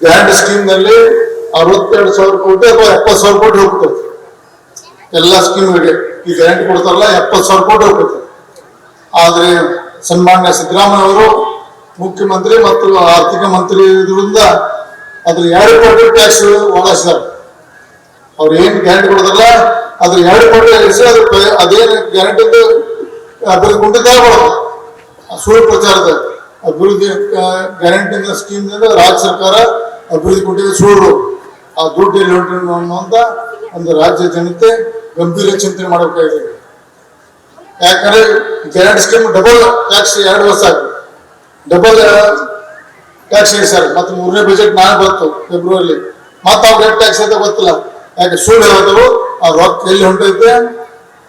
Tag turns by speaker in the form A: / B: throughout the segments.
A: Grand ಸ್ಕೀಮ್ನಲ್ಲಿ ಅರವತ್ತೆರಡು ಸಾವಿರ ಕೋಟಿ ಅಥವಾ ಎಪ್ಪತ್ತು ಸಾವಿರ ಕೋಟಿ ಹೋಗ್ತದೆ. ಎಲ್ಲ ಸ್ಕೀಮ್ಗಳಿಗೆ ಈ ಗ್ಯಾರಂಟಿ ಕೊಡ್ತಾರಲ್ಲ, ಎಪ್ಪತ್ತು ಸಾವಿರ ಕೋಟಿ ಹೋಗ್ತದೆ. ಆದ್ರೆ ಸನ್ಮಾನ್ಯ ಸಿದ್ದರಾಮಯ್ಯ ಅವರು, ಮುಖ್ಯಮಂತ್ರಿ ಮತ್ತು ಆರ್ಥಿಕ ಮಂತ್ರಿ ಇದರಿಂದ ಅದ್ರ ಎರಡು ಕೋಟಿ ಟ್ಯಾಕ್ಸ್ ಒಳಗಿಸಿದ್ದಾರೆ ಅವ್ರು ಏನ್ ಗ್ಯಾರಂಟಿ ಕೊಡೋದಲ್ಲ ಅದ್ರ ಎರಡು ಕೋಟಿ ಅದ್ರ ಅದೇನು ಗ್ಯಾರಂಟಿ ಅಭಿವೃದ್ಧಿ ಆ ಸುಳ್ಳು ಪ್ರಚಾರದ ಅಭಿವೃದ್ಧಿ ಗ್ಯಾರಂಟಿ ಸ್ಕೀಮ್ನಿಂದ ರಾಜ್ಯ ಸರ್ಕಾರ ಅಭಿವೃದ್ಧಿ ಕೊಟ್ಟಿದೆ ಸುಳ್ಳು. ಆ ದುಡ್ಡು ಎಲ್ಲಿ ಹೊಂಟಿದೆ ಅನ್ನುವಂತ ಒಂದು ರಾಜ್ಯ ಜನತೆ ಗಂಭೀರ ಚಿಂತನೆ ಮಾಡಬೇಕಾಗಿದೆ ಯಾಕಂದ್ರೆ ಎರಡು ಸ್ಕೀಮ್ ಡಬಲ್ ಟ್ಯಾಕ್ಸ್ ಎರಡು ವರ್ಷ ಆಗಿದೆ ಡಬಲ್ ಟ್ಯಾಕ್ಸ್ ಸರ್ ಮತ್ತೆ ಮೂರನೇ ಬಜೆಟ್ ನಾಳೆ ಬಂತು ಫೆಬ್ರವರಿ ಮತ್ತೆ ಅವ್ರಿಗೆ ಎಷ್ಟು ಟ್ಯಾಕ್ಸ್ ಅಂತ ಗೊತ್ತಿಲ್ಲ. ಯಾಕೆ ಸುಳ್ಳು ಹೇಳಿದವು ಆ ರೊಕ್ಕ ಎಲ್ಲಿ ಹೊಂಟೈತೆ?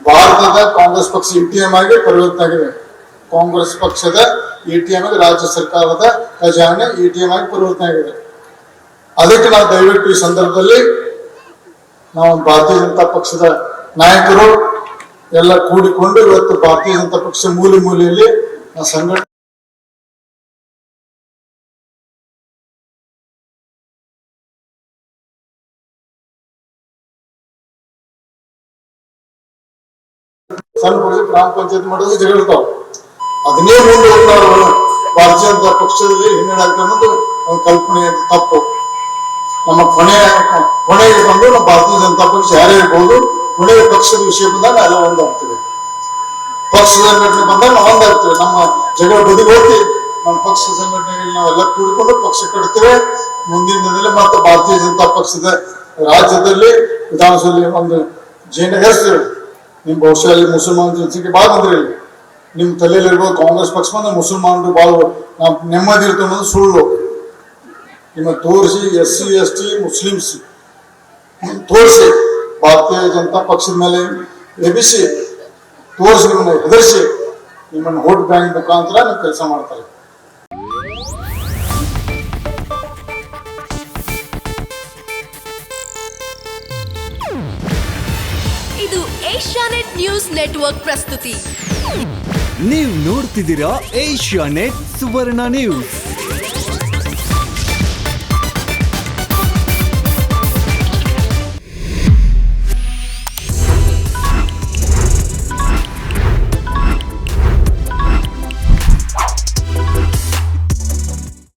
A: ಭಾರತದ ಕಾಂಗ್ರೆಸ್ ಪಕ್ಷ ಇ ಟಿ ಎಂ ಆಗಿ ಪರಿವರ್ತನೆ ಆಗಿದೆ. ಕಾಂಗ್ರೆಸ್ ಪಕ್ಷದ ಎ ಟಿ ಎಂ ರಾಜ್ಯ ಸರ್ಕಾರದ ಖಜಾನೆ ಎ ಟಿ ಎಂ ಆಗಿ ಪರಿವರ್ತನೆ ಆಗಿದೆ. ಅದಕ್ಕೆ ನಾವು ದಯವಿಟ್ಟು ಈ ಸಂದರ್ಭದಲ್ಲಿ ನಾವು ಭಾರತೀಯ ಜನತಾ ಪಕ್ಷದ ನಾಯಕರು ಎಲ್ಲ ಕೂಡಿಕೊಂಡು ಇವತ್ತು ಭಾರತೀಯ ಜನತಾ ಪಕ್ಷ ಮೂಲೆ ಮೂಲೆಯಲ್ಲಿ ಸಂಘಟನೆ ಸಣ್ಣ ಗ್ರಾಮ ಪಂಚಾಯತ್ ಮಾಡೋದು ಜಗಳಿರ್ತಾವ ಅದನ್ನೇ ಮುಂದೆ ಭಾರತೀಯ ಜನತಾ ಪಕ್ಷದಲ್ಲಿ ಹಿನ್ನಡೆ ಅನ್ನೋದು ಒಂದು ಕಲ್ಪನೆ ತಪ್ಪು. ನಮ್ಮ ಕೊನೆಯ ಕೊನೆಗೆ ಬಂದು ನಮ್ಮ ಭಾರತೀಯ ಜನತಾ ಪಕ್ಷ ಯಾರೇ ಇರ್ಬೋದು, ಕೊನೆಯ ಪಕ್ಷದ ವಿಷಯ ಬಂದಾಗ ಎಲ್ಲ ಒಂದಾಗ್ತೇವೆ ಪಕ್ಷ ಸಂಘಟನೆ ಬಂದಾಗ ನಾವು ಒಂದಾಗ್ತೇವೆ. ನಮ್ಮ ಜಗಳ ಬದಿ ಹೋಗಿ ನಮ್ಮ ಪಕ್ಷ ಸಂಘಟನೆಯಲ್ಲಿ ನಾವೆಲ್ಲ ಕೂಡಿಕೊಂಡು ಪಕ್ಷ ಕಟ್ತೇವೆ. ಮುಂದಿನ ದಿನದಲ್ಲಿ ಮತ್ತೆ ಭಾರತೀಯ ಜನತಾ ಪಕ್ಷದ ರಾಜ್ಯದಲ್ಲಿ ವಿಧಾನಸಭೆಯಲ್ಲಿ ಒಂದು ಜಯನಗರಿಸ್ತೇವೆ ನಿಮ್ ಬಹುಶಃ ಅಲ್ಲಿ ಮುಸಲ್ಮಾನ ಜನಸಂಖ್ಯೆ ಭಾಳ ಬಂದ್ರಿ ನಿಮ್ಮ ನಿಮ್ ತಲೆಯಲ್ಲಿ ಇರ್ಬೋದು ಕಾಂಗ್ರೆಸ್ ಪಕ್ಷ ಬಂದ್ರೆ ಮುಸಲ್ಮಾನರು ಭಾಳ ನೆಮ್ಮದಿ ಇರ್ತವೆ ಅನ್ನೋದು ಸುಳ್ಳು. ನಿಮ್ಮ ತೋರಿಸಿ S C S T Muslims. ತೋರಿಸಿ ಭಾರತೀಯ ಜನತಾ ಪಕ್ಷದ ಮೇಲೆ ಎಬಿಸಿ ತೋರಿಸಿ ನಿಮ್ಮನ್ನು ಹೆದರಿಸಿ ನಿಮ್ಮನ್ನು ವೋಟ್ ಬ್ಯಾಂಕ್ ಮುಖಾಂತರ ನೀವು ಕೆಲಸ ಮಾಡ್ತಾರೆ
B: ಇದು ಏಷ್ಯಾನೆಟ್ ನ್ಯೂಸ್ ನೆಟ್ವರ್ಕ್ ಪ್ರಸ್ತುತಿ.
C: ನೀವು ನೋಡ್ತಿದ್ದೀರಾ ಏಷ್ಯಾ ನೆಟ್ ಸುವರ್ಣ ನ್ಯೂಸ್.